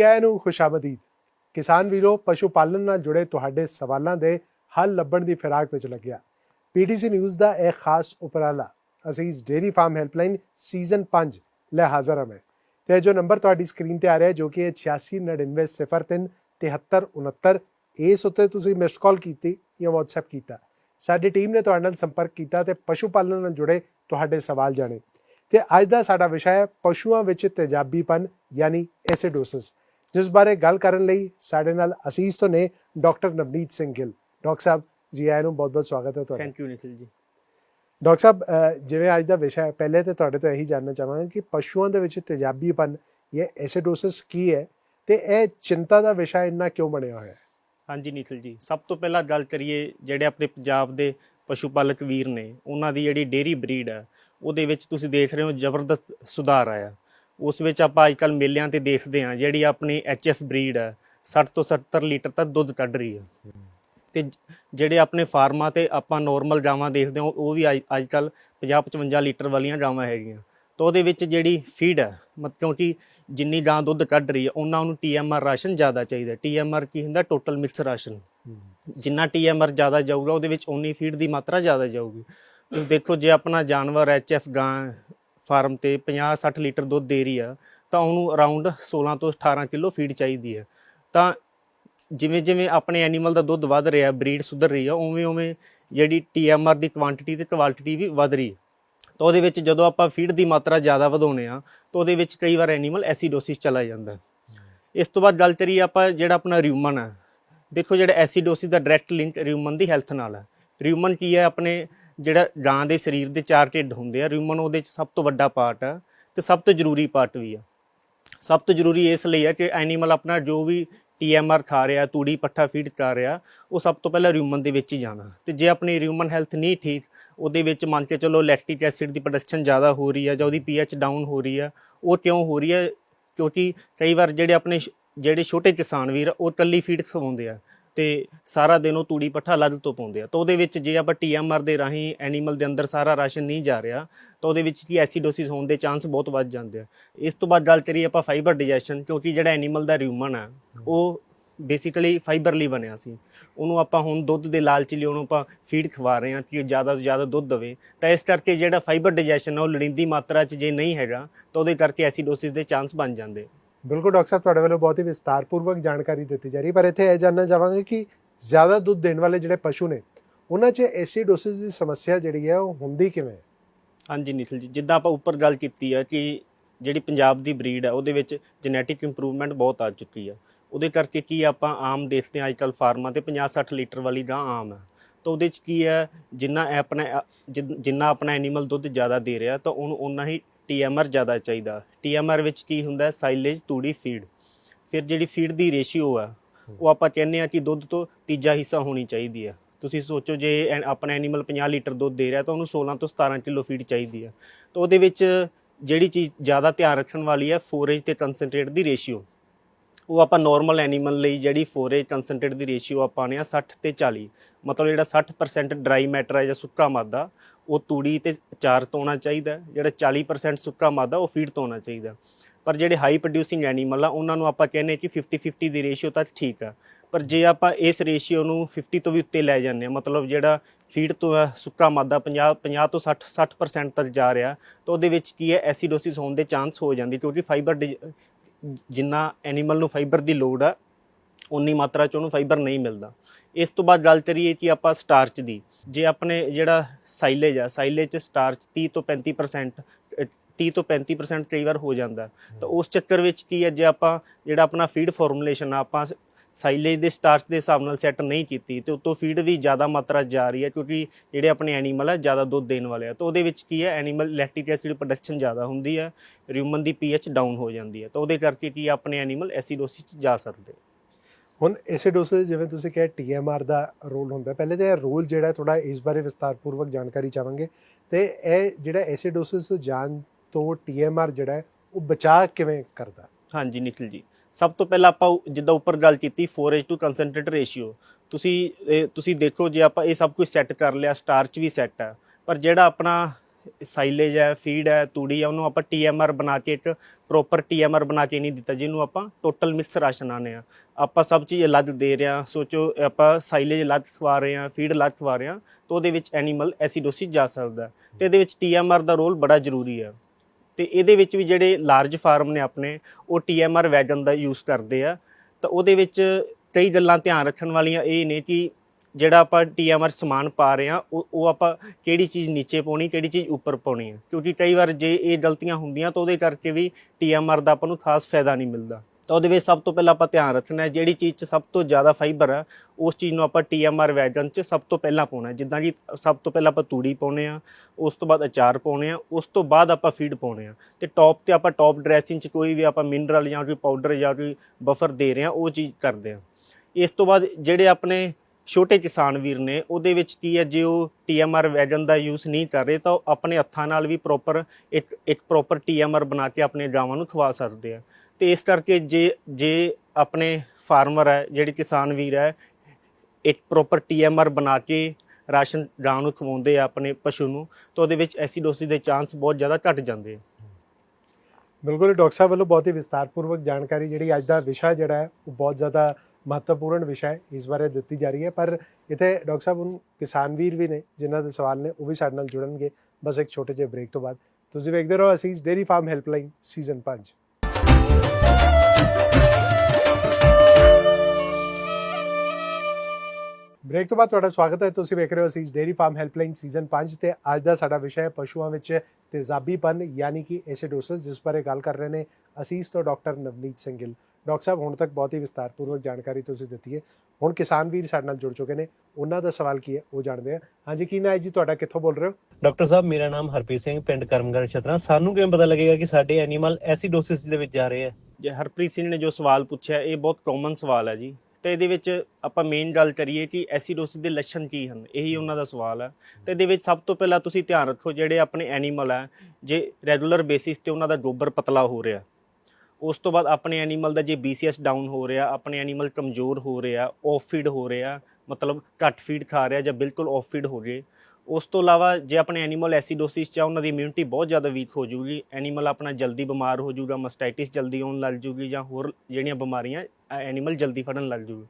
ਜੀ ਆਇਆਂ ਨੂੰ ਖੁਸ਼ਾਮਦੀਦ ਕਿਸਾਨ ਵੀਰੋ, ਪਸ਼ੂ ਪਾਲਣ ਨਾਲ ਜੁੜੇ ਤੁਹਾਡੇ ਸਵਾਲਾਂ ਦੇ ਹੱਲ ਲੱਭਣ ਦੀ ਫਿਰਾਕ ਵਿੱਚ ਲੱਗਿਆ। ਪੀਟੀਸੀ ਨਿਊਜ਼ ਦਾ ਇਹ ਖਾਸ ਉਪਰਾਲਾ Aziz dairy farm helpline season 5 ਲੈ ਹਾਜ਼ਰ ਹਾਂ ਤੇ ਜੋ ਨੰਬਰ ਤੁਹਾਡੀ ਸਕਰੀਨ ਤੇ ਆ ਰਿਹਾ ਹੈ, ਜੋ ਕਿ ਹੈ 869903 7369 ਇਸ ਉੱਤੇ ਤੁਸੀਂ ਮਿਸਡ ਕਾਲ ਕੀਤੀ ਜਾਂ WhatsApp ਕੀਤਾ। ਸਾਡੀ ਟੀਮ ਨੇ ਤੁਹਾਡੇ ਨਾਲ ਸੰਪਰਕ ਕੀਤਾ ਤੇ ਪਸ਼ੂ ਪਾਲਣ ਨਾਲ ਜੁੜੇ ਤੁਹਾਡੇ ਸਵਾਲ ਜਾਣੇ। ਤੇ ਅੱਜ ਦਾ ਸਾਡਾ ਵਿਸ਼ਾ ਹੈ ਪਸ਼ੂਆਂ ਵਿੱਚ ਤੇਜ਼ਾਬੀਪਨ, ਯਾਨੀ ਐਸਿਡੋਸਿਸ ਜਿਸ ਬਾਰੇ ਗੱਲ ਕਰਨ ਲਈ ਸਾਡੇ ਨਾਲ ਅਸੀਸ ਤੋਂ ਨੇ ਡਾਕਟਰ ਨਵਨੀਤ ਸਿੰਘ ਗਿੱਲ। ਡਾਕਟਰ ਸਾਹਿਬ ਜੀ ਆਇਆਂ ਨੂੰ ਬਹੁਤ ਬਹੁਤ ਸਵਾਗਤ ਹੈ ਤੁਹਾਡਾ। ਥੈਂਕ ਯੂ ਨਿਖਿਲ ਜੀ। ਡਾਕਟਰ ਸਾਹਿਬ ਜਿਵੇਂ ਅੱਜ ਦਾ ਵਿਸ਼ਾ ਹੈ ਪਹਿਲੇ ਤੇ ਤੁਹਾਡੇ ਤੋਂ ਇਹੀ ਜਾਣਨਾ ਚਾਹਾਂਗੇ ਕਿ ਪਸ਼ੂਆਂ ਦੇ ਵਿੱਚ ਤੇਜ਼ਾਬੀਪਨ ਜਾਂ ਐਸਿਡੋਸਿਸ ਕੀ ਹੈ ਤੇ ਇਹ ਚਿੰਤਾ ਦਾ ਵਿਸ਼ਾ ਇੰਨਾ ਕਿਉਂ ਬਣਿਆ ਹੋਇਆ ਹੈ? ਹਾਂਜੀ ਨਿਖਿਲ ਜੀ ਸਭ ਤੋਂ ਪਹਿਲਾਂ ਗੱਲ ਕਰੀਏ ਜਿਹੜੇ ਆਪਣੇ ਪੰਜਾਬ ਦੇ ਪਸ਼ੂ ਪਾਲਕ ਵੀਰ ਨੇ ਉਹਨਾਂ ਦੀ ਜਿਹੜੀ ਡੇਰੀ ਬਰੀਡ ਹੈ ਉਹਦੇ ਵਿੱਚ ਤੁਸੀਂ ਦੇਖ ਰਹੇ ਹੋ ਜ਼ਬਰਦਸਤ ਸੁਧਾਰ ਆਇਆ। ਉਸ ਵਿੱਚ ਆਪਾਂ ਅੱਜਕੱਲ ਮੇਲਿਆਂ ਤੇ ਦੇਖਦੇ ਹਾਂ, ਜਿਹੜੀ ਆਪਣੀ ਐਚਐਫ ਬਰੀਡ ਹੈ 60 ਤੋਂ 70 ਲੀਟਰ ਤੱਕ ਦੁੱਧ ਕੱਢ ਰਹੀ ਹੈ। ਤੇ ਜਿਹੜੇ ਆਪਣੇ ਫਾਰਮਾਂ ਤੇ ਆਪਾਂ ਨਾਰਮਲ ਗਾਵਾਂ ਦੇਖਦੇ ਹਾਂ, ਉਹ ਵੀ ਅੱਜ ਕੱਲ 50 55 ਲੀਟਰ ਵਾਲੀਆਂ ਗਾਵਾਂ ਹੈਗੀਆਂ। ਤਾਂ ਉਹਦੇ ਵਿੱਚ ਜਿਹੜੀ ਫੀਡ ਹੈ, ਮਤ, ਕਿਉਂਕਿ ਜਿੰਨੀ ਗਾਂ ਦੁੱਧ ਕੱਢ ਰਹੀ ਹੈ, ਉਹਨਾਂ ਨੂੰ ਟੀਐਮਆਰ ਰਾਸ਼ਨ ਜ਼ਿਆਦਾ ਚਾਹੀਦਾ ਟੀਐਮਆਰ ਕੀ ਹੁੰਦਾ? Total mix ration. ਜਿੰਨਾ ਟੀਐਮਆਰ ਜ਼ਿਆਦਾ ਜਾਊਗਾ, ਉਹਦੇ ਵਿੱਚ ਓਨੀ ਫੀਡ ਦੀ ਮਾਤਰਾ ਜ਼ਿਆਦਾ ਜਾਊਗੀ। ਤੁਸੀਂ ਦੇਖੋ, ਜੇ ਆਪਣਾ ਜਾਨਵਰ ਐਚਐਫ ਗਾਂ ਫਾਰਮ ਤੇ 50 60 ਲੀਟਰ ਦੁੱਧ ਦੇ ਰਹੀ ਆ, ਤਾਂ ਉਹਨੂੰ ਅਰਾਊਂਡ 16 ਤੋਂ 18 ਕਿਲੋ ਫੀਡ ਚਾਹੀਦੀ ਹੈ ਤਾਂ ਜਿਵੇਂ ਜਿਵੇਂ ਆਪਣੇ ਐਨੀਮਲ ਦਾ ਦੁੱਧ ਵੱਧ ਰਿਹਾ ਬਰੀਡ ਸੁਧਰ ਰਹੀ ਆ ਉਵੇਂ ਉਵੇਂ ਜਿਹੜੀ ਟੀਐਮਆਰ ਦੀ ਕੁਆਂਟੀਟੀ ਤੇ ਕੁਆਲਿਟੀ ਵੀ ਵੱਧ ਰਹੀ ਹੈ ਤਾਂ ਉਹਦੇ ਵਿੱਚ ਜਦੋਂ ਆਪਾਂ ਫੀਡ ਦੀ ਮਾਤਰਾ ਜ਼ਿਆਦਾ ਵਧਾਉਨੇ ਆ, ਤਾਂ ਉਹਦੇ ਵਿੱਚ ਕਈ ਵਾਰ ਐਨੀਮਲ ਐਸੀਡੋਸਿਸ ਚਲਾ ਜਾਂਦਾ। ਇਸ ਤੋਂ ਬਾਅਦ ਗੱਲ ਕਰੀਏ ਆਪਾਂ ਜਿਹੜਾ ਆਪਣਾ ਰਿਊਮਨ ਹੈ ਦੇਖੋ ਜਿਹੜਾ ਐਸੀਡੋਸਿਸ ਦਾ ਡਾਇਰੈਕਟ ਲਿੰਕ ਰਿਊਮਨ ਦੀ ਹੈਲਥ ਨਾਲ ਹੈ ਰਿਊਮਨ ਕੀ ਹੈ ਆਪਣੇ ਜਿਹੜਾ ਗਾਂ ਦੇ ਸਰੀਰ ਦੇ ਚਾਰ ਢਿੱਡ ਹੁੰਦੇ ਆ ਰਿਊਮਨ ਉਹਦੇ ਚ ਸਭ ਤੋਂ ਵੱਡਾ ਪਾਰਟ ਆ ਤੇ ਸਭ ਤੋਂ ਜ਼ਰੂਰੀ ਪਾਰਟ ਵੀ ਆ। ਸਭ ਤੋਂ ਜ਼ਰੂਰੀ ਇਸ ਲਈ ਆ ਕਿ ਐਨੀਮਲ ਆਪਣਾ ਜੋ ਵੀ ਟੀਐਮਆਰ ਖਾ ਰਿਹਾ ਤੂੜੀ ਪੱਠਾ ਫੀਡ ਕਰ ਰਿਹਾ ਉਹ ਸਭ ਤੋਂ ਪਹਿਲਾਂ ਰਿਊਮਨ ਦੇ ਵਿੱਚ ਹੀ ਜਾਣਾ। ਤੇ ਜੇ ਆਪਣੀ ਰਿਊਮਨ ਹੈਲਥ ਨਹੀਂ ਠੀਕ ਉਹਦੇ ਵਿੱਚ ਮੰਨ ਕੇ ਚਲੋ ਲੈਕਟਿਕ ਐਸਿਡ ਦੀ ਪ੍ਰੋਡਕਸ਼ਨ ਜ਼ਿਆਦਾ ਹੋ ਰਹੀ ਆ ਜਾਂ ਉਹਦੀ ਪੀਐਚ ਡਾਊਨ ਹੋ ਰਹੀ ਆ ਉਹ ਕਿਉਂ ਹੋ ਰਹੀ ਹੈ ਕਿਉਂਕਿ ਕਈ ਵਾਰ ਜਿਹੜੇ ਆਪਣੇ ਜਿਹੜੇ ਛੋਟੇ ਕਿਸਾਨ ਵੀਰ ਆ, ਉਹ ਕੱਲੀ ਫੀਡ ਖਵਾਉਂਦੇ ਆ। ਤੇ ਸਾਰਾ ਦਿਨ ਉਹ ਤੂੜੀ ਪੱਠਾ ਲੱਦ ਤੋਂ ਪਾਉਂਦੇ ਆ। ਤਾਂ ਉਹਦੇ ਵਿੱਚ ਜੇ ਆਪਾਂ ਟੀਐਮਆਰ ਦੇ ਰਾਹੀਂ ਐਨੀਮਲ ਦੇ ਅੰਦਰ ਸਾਰਾ ਰਾਸ਼ਨ ਨਹੀਂ ਜਾ ਰਿਹਾ, ਤਾਂ ਉਹਦੇ ਵਿੱਚ ਕੀ ਐਸੀਡੋਸਿਸ ਹੋਣ ਦੇ ਚਾਂਸ ਬਹੁਤ ਵੱਧ ਜਾਂਦੇ ਆ। ਇਸ ਤੋਂ ਬਾਅਦ ਗੱਲ ਕਰੀਏ ਆਪਾਂ ਫਾਈਬਰ ਡਾਈਜੈਸ਼ਨ ਕਿਉਂਕਿ ਜਿਹੜਾ ਐਨੀਮਲ ਦਾ ਰਿਊਮਨ ਆ, ਉਹ ਬੇਸਿਕਲੀ ਫਾਈਬਰ ਲਈ ਬਣਿਆ ਸੀ। ਉਹਨੂੰ ਆਪਾਂ ਹੁਣ ਦੁੱਧ ਦੇ ਲਾਲਚ ਲਈ ਉਹਨੂੰ ਆਪਾਂ ਫੀਡ ਖਵਾ ਰਹੇ ਹਾਂ ਕਿ ਉਹ ਜ਼ਿਆਦਾ ਤੋਂ ਜ਼ਿਆਦਾ ਦੁੱਧ ਦੇਵੇ। ਤਾਂ ਇਸ ਕਰਕੇ ਜਿਹੜਾ ਫਾਈਬਰ ਡਾਈਜੈਸ਼ਨ ਆ, ਉਹ ਲੋੜੀਂਦੀ ਮਾਤਰਾ 'ਚ ਜੇ ਨਹੀਂ ਹੈਗਾ, ਤਾਂ ਉਹਦੇ ਕਰਕੇ ਐਸੀਡੋਸਿਸ ਦੇ ਚਾਂਸ ਬਣ ਜਾਂਦੇ। ਬਿਲਕੁਲ ਡਾਕਟਰ ਸਾਹਿਬ, ਤੁਹਾਡੇ ਵੱਲੋਂ ਬਹੁਤ ਹੀ ਵਿਸਤਾਰਪੂਰਵਕ ਜਾਣਕਾਰੀ ਦਿੱਤੀ ਜਾ ਰਹੀ ਪਰ ਇੱਥੇ ਇਹ ਜਾਣਨਾ ਚਾਹਾਂਗੇ ਕਿ ਜ਼ਿਆਦਾ ਦੁੱਧ ਦੇਣ ਵਾਲੇ ਜਿਹੜੇ ਪਸ਼ੂ ਨੇ, ਉਹਨਾਂ 'ਚ ਐਸਿਡੋਸਿਸ ਦੀ ਸਮੱਸਿਆ ਜਿਹੜੀ ਹੈ, ਉਹ ਹੁੰਦੀ ਕਿਵੇਂ ਹੈ? ਹਾਂਜੀ ਨਿਖਿਲ ਜੀ, ਜਿੱਦਾਂ ਆਪਾਂ ਉੱਪਰ ਗੱਲ ਕੀਤੀ ਆ ਕਿ ਜਿਹੜੀ ਪੰਜਾਬ ਦੀ ਬਰੀਡ ਆ, ਉਹਦੇ ਵਿੱਚ ਜੈਨੇਟਿਕ ਇੰਪਰੂਵਮੈਂਟ ਬਹੁਤ ਆ ਚੁੱਕੀ ਆ। ਉਹਦੇ ਕਰਕੇ ਕੀ ਆਪਾਂ ਆਮ ਦੇਖਦੇ ਆ ਅੱਜਕੱਲ ਫਾਰਮਾਂ ਤੇ 50-60 ਲੀਟਰ ਵਾਲੀ ਗਾਂ ਆਮ ਹੈ ਤਾਂ ਉਹਦੇ ਚ ਕੀ ਹੈ ਜਿੰਨਾ ਇਹ ਆਪਣਾ, ਜਿੰਨਾ ਆਪਣਾ ਐਨੀਮਲ ਦੁੱਧ ਜ਼ਿਆਦਾ ਦੇ ਰਿਹਾ, ਤਾਂ ਉਹਨੂੰ ਉਨਾ ਹੀ ਟੀਐਮਆਰ ਜ਼ਿਆਦਾ ਚਾਹੀਦਾ। ਟੀਐਮਆਰ ਵਿੱਚ ਕੀ ਹੁੰਦਾ ਸਾਈਲੇਜ ਤੂੜੀ ਫੀਡ ਫਿਰ ਜਿਹੜੀ ਫੀਡ ਦੀ ਰੇਸ਼ੀਓ ਆ, ਉਹ ਆਪਾਂ ਕਹਿੰਦੇ ਆ ਕਿ ਦੁੱਧ ਤੋਂ ਤੀਜਾ ਹਿੱਸਾ ਹੋਣੀ ਚਾਹੀਦੀ ਆ। ਤੁਸੀਂ ਸੋਚੋ ਜੇ ਐ- ਆਪਣਾ ਐਨੀਮਲ 50 ਲੀਟਰ ਦੁੱਧ ਦੇ ਰਿਹਾ ਤਾਂ ਉਹਨੂੰ 16 ਤੋਂ 17 ਕਿਲੋ ਫੀਡ ਚਾਹੀਦੀ ਆ। ਤਾਂ ਉਹਦੇ ਵਿੱਚ ਜਿਹੜੀ ਚੀਜ਼ ਜ਼ਿਆਦਾ ਧਿਆਨ ਰੱਖਣ ਵਾਲੀ ਹੈ ਫੋਰੇਜ ਤੇ ਕਨਸੈਂਟਰੇਟ ਦੀ ਰੇਸ਼ੀਓ ਉਹ ਆਪਾਂ ਨਾਰਮਲ ਐਨੀਮਲ ਲਈ ਜਿਹੜੀ ਫੋਰੇਜ ਕਨਸੈਂਟਰੇਟ ਦੀ ਰੇਸ਼ੀਓ ਆਪਾਂ ਨੇ ਆ 60 ਤੇ 40 ਮਤਲਬ ਜਿਹੜਾ 60% ਡਰਾਈ ਮੈਟਰ ਹੈ ਜਾਂ ਸੁੱਕਾ ਮਾਦਾ ਉਹ ਤੂੜੀ ਤੇ ਚਾਰ ਤੋਂ ਆਉਣਾ ਚਾਹੀਦਾ, ਜਿਹੜਾ 40% ਸੁੱਕਾ ਮਾਦਾ ਉਹ ਫੀਡ ਤੋਂ ਆਉਣਾ ਚਾਹੀਦਾ। ਪਰ ਜਿਹੜੇ ਹਾਈ ਪ੍ਰੋਡਿਊਸਿੰਗ ਐਨੀਮਲ ਆ, ਉਹਨਾਂ ਨੂੰ ਆਪਾਂ ਕਹਿੰਦੇ ਕਿ 50 50 ਦੀ ਰੇਸ਼ੀਓ ਤਾਂ ਠੀਕ ਆ। ਪਰ ਜੇ ਆਪਾਂ ਇਸ ਰੇਸ਼ੀਓ ਨੂੰ 50 ਤੋਂ ਵੀ ਉੱਤੇ ਲੈ ਜਾਂਦੇ ਆ ਮਤਲਬ ਜਿਹੜਾ ਫੀਡ ਤੋਂ ਸੁੱਕਾ ਮਾਦਾ 50 50 ਤੋਂ 60 60% ਤੱਕ ਜਾ ਰਿਹਾ, ਤਾਂ ਉਹਦੇ ਵਿੱਚ ਕੀ ਹੈ ਐਸੀਡੋਸਿਸ ਹੋਣ ਦੇ ਚਾਂਸ ਹੋ ਜਾਂਦੀ, ਕਿਉਂਕਿ ਫਾਈਬਰ ਜਿੰਨਾ ਐਨੀਮਲ ਨੂੰ ਫਾਈਬਰ ਦੀ ਲੋੜ ਆ ਉਨੀ ਮਾਤਰਾ ਚ ਉਹਨੂੰ ਫਾਈਬਰ ਨਹੀਂ ਮਿਲਦਾ। ਇਸ ਤੋਂ ਬਾਅਦ ਗੱਲ ਕਰੀਏ ਕਿ ਆਪਾਂ ਸਟਾਰਚ ਦੀ ਜੇ ਆਪਣੇ ਜਿਹੜਾ ਸਾਈਲੇਜ ਆ ਸਾਈਲੇਜ ਚ ਸਟਾਰਚ 30 ਤੋਂ 35% ਅ, 30 ਤੋਂ 35% ਕਈ ਵਾਰ ਹੋ ਜਾਂਦਾ। ਤਾਂ ਉਸ ਚੱਕਰ ਵਿੱਚ ਕੀ ਹੈ ਜੇ ਆਪਾਂ ਜਿਹੜਾ ਆਪਣਾ ਫੀਡ ਫਾਰਮੂਲੇਸ਼ਨ ਆ ਆਪਾਂ ਸਾਈਲੇਜ ਦੇ ਸਟਾਰਚ ਦੇ ਹਿਸਾਬ ਨਾਲ ਸੈੱਟ ਨਹੀਂ ਕੀਤੀ ਤੇ ਉਤੋਂ ਫੀਡ ਵੀ ਜ਼ਿਆਦਾ ਮਾਤਰਾ ਜਾ ਰਹੀ ਹੈ ਕਿਉਂਕਿ ਜਿਹੜੇ ਆਪਣੇ ਐਨੀਮਲ ਆ ਜ਼ਿਆਦਾ ਦੁੱਧ ਦੇਣ ਵਾਲੇ ਆ। ਤਾਂ ਉਹਦੇ ਵਿੱਚ ਕੀ ਹੈ ਐਨੀਮਲ ਲੈਕਟਿਕ ਐਸਿਡ ਪ੍ਰੋਡਕਸ਼ਨ ਜ਼ਿਆਦਾ ਹੁੰਦੀ ਹੈ ਰਿਊਮਨ ਦੀ ਪੀਐਚ ਡਾਊਨ ਹੋ ਜਾਂਦੀ ਹੈ ਤਾਂ ਉਹਦੇ ਕਰਕੇ ਕੀ ਆ, ਆਪਣੇ ਐਨੀਮਲ ਐਸੀਡੋਸਿਸ 'ਚ ਜਾ ਸਕਦੇ ਹੁਣ ਐਸਿਡੋਸਿਸ ਜਿਵੇਂ ਤੁਸੀਂ ਕਿਹਾ ਟੀਐਮਆਰ ਦਾ ਰੋਲ ਹੁੰਦਾ, ਪਹਿਲੇ ਤਾਂ ਇਹ ਰੋਲ ਜਿਹੜਾ ਥੋੜਾ ਇਸ ਬਾਰੇ ਵਿਸਤਾਰਪੂਰਵਕ ਜਾਣਕਾਰੀ ਚਾਹਾਂਗੇ ਤੇ ਇਹ ਜਿਹੜਾ ਐਸਿਡੋਸਿਸ ਤੋਂ ਜਾਣ ਤੋਂ ਟੀਐਮਆਰ ਜਿਹੜਾ ਉਹ ਬਚਾ ਕਿਵੇਂ ਕਰਦਾ? ਹਾਂਜੀ ਨਿਖਿਲ ਜੀ। ਸਭ ਤੋਂ ਪਹਿਲਾਂ ਆਪਾਂ ਜਿੱਦਾਂ ਉੱਪਰ ਗੱਲ ਕੀਤੀ 4H ਟੂ ਕਨਸੈਂਟਰੇਟ ਰੇਸ਼ੀਓ ਤੁਸੀਂ ਇਹ- ਤੁਸੀਂ ਦੇਖੋ, ਜੇ ਆਪਾਂ ਇਹ ਸਭ ਕੁਝ ਸੈੱਟ ਕਰ ਲਿਆ ਸਟਾਰਚ ਵੀ ਸੈੱਟ ਆ, ਪਰ ਜਿਹੜਾ ਆਪਣਾ ਸਾਈਲੇਜ ਹੈ ਫੀਡ ਹੈ, ਤੂੜੀ ਹੈ, ਉਹਨੂੰ ਆਪਾਂ ਟੀਐਮਆਰ ਬਣਾ ਕੇ ਇੱਕ ਪ੍ਰੋਪਰ ਟੀਐਮਆਰ ਬਣਾ ਕੇ ਨਹੀਂ ਦਿੱਤਾ, ਜਿਹਨੂੰ ਆਪਾਂ ਟੋਟਲ ਮਿਕਸ ਰਾਸ਼ਨ ਆਨੇ ਆ ਆਪਾਂ ਸਭ ਚੀਜ਼ ਅਲੱਗ ਦੇ ਰਹੇ ਹਾਂ, ਸੋਚੋ ਆਪਾਂ ਸਾਈਲੇਜ ਅਲੱਗ ਖਵਾ ਰਹੇ ਹਾਂ ਫੀਡ ਅਲੱਗ ਖਵਾ ਰਹੇ ਹਾਂ, ਤਾਂ ਉਹਦੇ ਵਿੱਚ ਐਨੀਮਲ ਐਸੀਡੋਸਿਸ ਜਾ ਸਕਦਾ ਹੈ। ਤੇ ਇਹਦੇ ਵਿੱਚ ਟੀਐਮਆਰ ਦਾ ਰੋਲ ਬੜਾ ਜ਼ਰੂਰੀ ਹੈ। ਤੇ ਇਹਦੇ ਵਿੱਚ ਵੀ ਜਿਹੜੇ ਲਾਰਜ ਫਾਰਮ ਨੇ ਆਪਣੇ, ਉਹ ਟੀਐਮਆਰ ਵੈਗਨ ਦਾ ਯੂਜ਼ ਕਰਦੇ ਆ। ਤਾਂ ਉਹਦੇ ਵਿੱਚ ਕਈ ਗੱਲਾਂ ਧਿਆਨ ਰੱਖਣ ਵਾਲੀਆਂ ਇਹ ਨੇ ਕਿ ਜਿਹੜਾ ਆਪਾਂ ਟੀਐਮਆਰ ਸਮਾਨ ਪਾ ਰਹੇ ਆ ਉਹ ਉਹ ਆਪਾਂ ਕਿਹੜੀ ਚੀਜ਼ ਨੀਚੇ ਪਾਉਣੀ, ਕਿਹੜੀ ਚੀਜ਼ ਉੱਪਰ ਪਾਉਣੀ ਹੈ। ਕਿਉਂਕਿ ਕਈ ਵਾਰ ਜੇ ਇਹ ਗਲਤੀਆਂ ਹੁੰਦੀਆਂ ਤਾਂ ਉਹਦੇ ਕਰਕੇ ਵੀ ਟੀਐਮਆਰ ਦਾ ਆਪਾਂ ਨੂੰ ਖਾਸ ਫਾਇਦਾ ਨਹੀਂ ਮਿਲਦਾ। ਤਾਂ ਉਹਦੇ ਵਿੱਚ ਸਭ ਤੋਂ ਪਹਿਲਾਂ ਆਪਾਂ ਧਿਆਨ ਰੱਖਣਾ ਹੈ, ਜਿਹੜੀ ਚੀਜ਼ 'ਚ ਸਭ ਤੋਂ ਜ਼ਿਆਦਾ ਫਾਈਬਰ ਆ, ਉਸ ਚੀਜ਼ ਨੂੰ ਆਪਾਂ ਟੀਐਮਆਰ ਵੈਗਨ 'ਚ ਸਭ ਤੋਂ ਪਹਿਲਾਂ ਪਾਉਣਾ ਜਿੱਦਾਂ ਕਿ ਸਭ ਤੋਂ ਪਹਿਲਾਂ ਆਪਾਂ ਤੂੜੀ ਪਾਉਣੇ ਆ ਉਸ ਤੋਂ ਬਾਅਦ ਅਚਾਰ ਪਾਉਣੇ ਆ ਉਸ ਤੋਂ ਬਾਅਦ ਆਪਾਂ ਫੀਡ ਪਾਉਣੇ ਆ ਤੇ ਟੌਪ ਤੇ ਆਪਾਂ ਟੌਪ ਡਰੈਸਿੰਗ 'ਚ ਕੋਈ ਵੀ ਆਪਾਂ ਮਿਨਰਲ ਜਾਂ ਕੋਈ ਪਾਊਡਰ ਜਾਂ ਕੋਈ ਬਫਰ ਦੇ ਰਹੇ ਆ ਉਹ ਚੀਜ਼ ਕਰਦੇ ਆ ਇਸ ਤੋਂ ਬਾਅਦ ਜਿਹੜੇ ਆਪਣੇ ਛੋਟੇ ਕਿਸਾਨ ਵੀਰ ਨੇ, ਉਹਦੇ ਵਿੱਚ ਕੀ ਹੈ, ਜੇ ਉਹ ਟੀਐਮਆਰ ਵੈਗਨ ਦਾ ਯੂਜ਼ ਨਹੀਂ ਕਰ ਰਹੇ, ਤਾਂ ਉਹ ਆਪਣੇ ਹੱਥਾਂ ਨਾਲ ਵੀ ਪ੍ਰੋਪਰ ਇੱਕ ਇੱਕ ਪ੍ਰੋਪਰ ਟੀਐਮਆਰ ਬਣਾ ਕੇ ਆਪਣੇ ਗਾਵਾਂ ਨੂੰ ਖਵਾ ਸਕਦੇ ਆ। ਤੇ ਇਸ ਕਰਕੇ ਜੇ ਜੇ ਆਪਣੇ ਫਾਰਮਰ ਹੈ, ਜਿਹੜੇ ਕਿਸਾਨ ਵੀਰ ਹੈ, ਇੱਕ ਪ੍ਰੋਪਰ ਟੀਐਮਆਰ ਬਣਾ ਕੇ ਰਾਸ਼ਨ ਗਾਂ ਨੂੰ ਖਵਾਉਂਦੇ ਆ ਆਪਣੇ ਪਸ਼ੂ ਨੂੰ, ਤਾਂ ਉਹਦੇ ਵਿੱਚ ਐਸੀਡੋਸਿਸ ਦੇ ਚਾਂਸ ਬਹੁਤ ਜ਼ਿਆਦਾ ਘਟ ਜਾਂਦੇ ਆ। ਬਿਲਕੁਲ ਡਾਕਟਰ ਸਾਹਿਬ ਵੱਲੋਂ ਬਹੁਤ ਹੀ ਵਿਸਤਾਰਪੂਰਵਕ ਜਾਣਕਾਰੀ, ਜਿਹੜੀ ਅੱਜ ਦਾ ਵਿਸ਼ਾ ਜਿਹੜਾ ਹੈ, ਉਹ ਬਹੁਤ ਜ਼ਿਆਦਾ ਮਹੱਤਵਪੂਰਨ ਵਿਸ਼ਾ ਹੈ ਇਸ ਬਾਰੇ ਦਿੱਤੀ ਜਾ ਰਹੀ ਹੈ ਪਰ ਇੱਥੇ ਡਾਕਟਰ ਸਾਹਿਬ ਹੁਣ ਕਿਸਾਨ ਵੀਰ ਵੀ ਨੇ ਜਿਨ੍ਹਾਂ ਦੇ ਸਵਾਲ ਨੇ ਉਹ ਵੀ ਸਾਡੇ ਨਾਲ ਜੁੜਨਗੇ ਬਸ ਇੱਕ ਛੋਟੇ ਜਿਹੇ ਬ੍ਰੇਕ ਤੋਂ ਬਾਅਦ ਤੁਸੀਂ ਵੇਖਦੇ ਰਹੋ Asees dairy farm helpline season 5 break ਤੋਂ ਬਾਅਦ ਤੁਹਾਡਾ ਸਵਾਗਤ ਹੈ। ਤੁਸੀਂ ਵੇਖ ਰਹੇ ਹੋ ਅਸੀਸ ਡੇਰੀ ਫਾਰਮ ਹੈਲਪਲਾਈਨ ਸੀਜ਼ਨ 5 ਤੇ ਅੱਜ ਦਾ ਸਾਡਾ ਵਿਸ਼ਾ ਹੈ ਪਸ਼ੂਆਂ ਵਿੱਚ ਤੇਜ਼ਾਬੀਪਨ ਯਾਨੀ ਕਿ ਐਸਿਡੋਸਿਸ ਜਿਸ ਬਾਰੇ ਗੱਲ ਕਰ ਰਹੇ ਨੇ ਅਸੀਸ ਤੋਂ ਡਾਕਟਰ ਨਵਨੀਤ ਸਿੰਘ ਗਿੱਲ। ਡਾਕਟਰ ਸਾਹਿਬ ਹੁਣ ਤੱਕ ਬਹੁਤ ਹੀ ਵਿਸਤਾਰਪੂਰਵਕ ਜਾਣਕਾਰੀ ਤੁਸੀਂ ਦਿੱਤੀ ਹੈ। ਹੁਣ ਕਿਸਾਨ ਵੀਰ ਸਾਡੇ ਨਾਲ ਜੁੜ ਚੁੱਕੇ ਨੇ। ਉਹਨਾਂ ਦਾ ਸਵਾਲ ਕੀ ਹੈ ਉਹ ਜਾਣਦੇ ਆ ਹਾਂਜੀ ਕੀ ਨਾ ਹੈ ਜੀ? ਤੁਹਾਡਾ ਕਿੱਥੋਂ ਬੋਲ ਰਹੇ ਹੋ? ਡਾਕਟਰ ਸਾਹਿਬ ਮੇਰਾ ਨਾਮ ਹਰਪ੍ਰੀਤ ਸਿੰਘ ਪਿੰਡ ਕਰਮਗੜ ਛਤਰਾ। ਸਾਨੂੰ ਕਿਵੇਂ ਪਤਾ ਲੱਗੇਗਾ ਕਿ ਸਾਡੇ ਐਨੀਮਲ ਐਸੀਡੋਸਿਸ ਦੇ ਵਿੱਚ ਜਾ ਰਹੇ ਆ? ਜੇ ਹਰਪ੍ਰੀਤ ਸਿੰਘ ਨੇ ਜੋ ਸਵਾਲ ਪੁੱਛਿਆ ਇਹ ਬਹੁਤ ਕਾਮਨ ਸਵਾਲ ਹੈ ਜੀ। ਤੇ ਇਹਦੇ ਵਿੱਚ ਆਪਾਂ ਮੇਨ ਗੱਲ ਕਰੀਏ ਕਿ ਐਸੀਡੋਸਿਸ ਦੇ ਲੱਛਣ ਕੀ ਹਨ? ਇਹੀ ਉਹਨਾਂ ਦਾ ਸਵਾਲ ਹੈ। ਤੇ ਇਹਦੇ ਵਿੱਚ ਸਭ ਤੋਂ ਪਹਿਲਾਂ ਤੁਸੀਂ ਧਿਆਨ ਰੱਖੋ ਜਿਹੜੇ ਆਪਣੇ ਐਨੀਮਲ ਹੈ ਜੇ ਰੈਗੂਲਰ ਬੇਸਿਸ ਤੇ ਉਹਨਾਂ ਦਾ ਗੋਬਰ ਪਤਲਾ ਹੋ ਰਿਹਾ ਉਸ ਤੋਂ ਬਾਅਦ ਆਪਣੇ ਐਨੀਮਲ ਦਾ ਜੇ BCS ਡਾਊਨ ਹੋ ਰਿਹਾ, ਆਪਣੇ ਐਨੀਮਲ ਕਮਜ਼ੋਰ ਹੋ ਰਿਹਾ ਆਫ ਫੀਡ ਹੋ ਰਿਹਾ, ਮਤਲਬ ਘੱਟ ਫੀਡ ਖਾ ਰਿਹਾ ਜਾਂ ਬਿਲਕੁਲ ਆਫ ਫੀਡ ਹੋ ਜੇ, ਉਸ ਤੋਂ ਇਲਾਵਾ ਜੇ ਆਪਣੇ ਐਨੀਮਲ ਐਸੀਡੋਸਿਸ ਚ ਆ ਉਹਨਾਂ ਦੀ ਇਮਿਊਨਿਟੀ ਬਹੁਤ ਜ਼ਿਆਦਾ ਵੀਕ ਹੋ ਜੂਗੀ ਐਨੀਮਲ ਆਪਣਾ ਜਲਦੀ ਬਿਮਾਰ ਹੋ ਜੂਗਾ ਮਸਟਾਈਟਿਸ ਜਲਦੀ ਆਉਣ ਲੱਗ ਜੂਗੀ ਜਾਂ ਹੋਰ ਜਿਹੜੀਆਂ ਬਿਮਾਰੀਆਂ ਐਨੀਮਲ ਜਲਦੀ ਫੜਨ ਲੱਗ ਜੂਗੀ।